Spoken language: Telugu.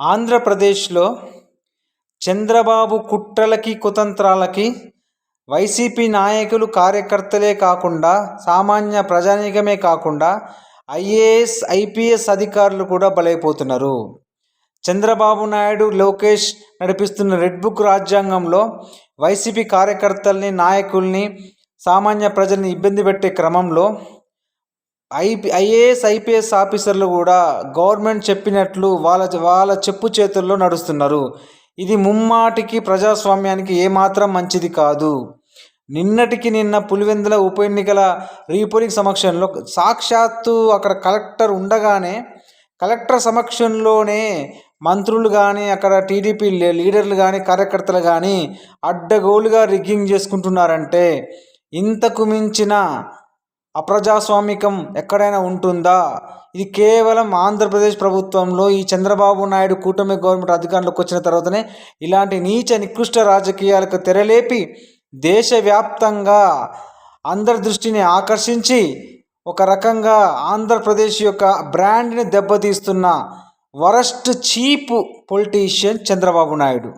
ఆంధ్రప్రదేశ్లో చంద్రబాబు కుట్రలకి కుతంత్రాలకి వైసీపీ నాయకులు కార్యకర్తలే కాకుండా సామాన్య ప్రజానీకమే కాకుండా ఐఏఎస్ ఐపీఎస్ అధికారులు కూడా బలైపోతున్నారు. చంద్రబాబు నాయుడు లోకేష్ నడిపిస్తున్న రెడ్ బుక్ రాజ్యాంగంలో వైసీపీ కార్యకర్తల్ని నాయకుల్ని సామాన్య ప్రజల్ని ఇబ్బంది పెట్టే క్రమంలో ఐపీ ఐఏఎస్ ఐపీఎస్ ఆఫీసర్లు కూడా గవర్నమెంట్ చెప్పినట్లు వాళ్ళ వాళ్ళ చెప్పు చేతుల్లో నడుస్తున్నారు. ఇది ముమ్మాటికి ప్రజాస్వామ్యానికి ఏమాత్రం మంచిది కాదు. నిన్నటికి నిన్న పులివెందుల ఉప ఎన్నికల రీపోలింగ్ సమక్షంలో సాక్షాత్తు అక్కడ కలెక్టర్ ఉండగానే కలెక్టర్ సమక్షంలోనే మంత్రులు కానీ అక్కడ టీడీపీ లీడర్లు కానీ కార్యకర్తలు కానీ అడ్డగోలుగా రిగ్గింగ్ చేసుకుంటున్నారంటే ఇంతకు మించిన అప్రజాస్వామికం ఎక్కడైనా ఉంటుందా? ఇది కేవలం ఆంధ్రప్రదేశ్ ప్రభుత్వంలో ఈ చంద్రబాబు నాయుడు కూటమి గవర్నమెంట్ అధికారంలోకి వచ్చిన తర్వాతనే ఇలాంటి నీచ నికృష్ట రాజకీయాలకు తెరలేపి దేశవ్యాప్తంగా అందరి దృష్టిని ఆకర్షించి ఒక రకంగా ఆంధ్రప్రదేశ్ యొక్క బ్రాండ్ని దెబ్బతీస్తున్న worst cheap politician Chandrababu Naidu.